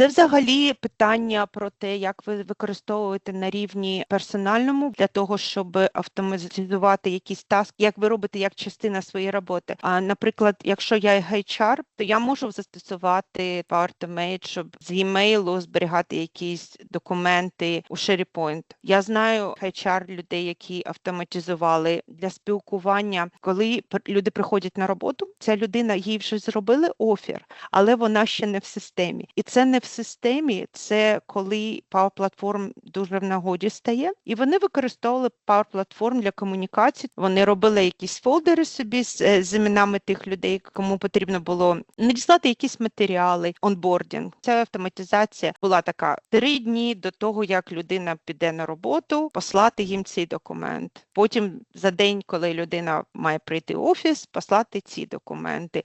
Це взагалі питання про те, як ви використовуєте на рівні персональному для того, щоб автоматизувати якісь таски, як ви робите як частина своєї роботи. А наприклад, якщо я HR, то я можу застосувати PowerAutomate, щоб з емейлу зберігати якісь документи у SharePoint. Я знаю HR людей, які автоматизували для спілкування, коли люди приходять на роботу. Ця людина їй вже зробили офір, але вона ще не в системі. І це не в системі, це коли Power Platform дуже в нагоді стає. І вони використовували Power Platform для комунікації. Вони робили якісь фолдери собі з, е, з іменами тих людей, кому потрібно було надіслати якісь матеріали, онбордінг. Ця автоматизація була така три дні до того, як людина піде на роботу, послати їм цей документ. Потім за день, коли людина має прийти в офіс, послати ці документи.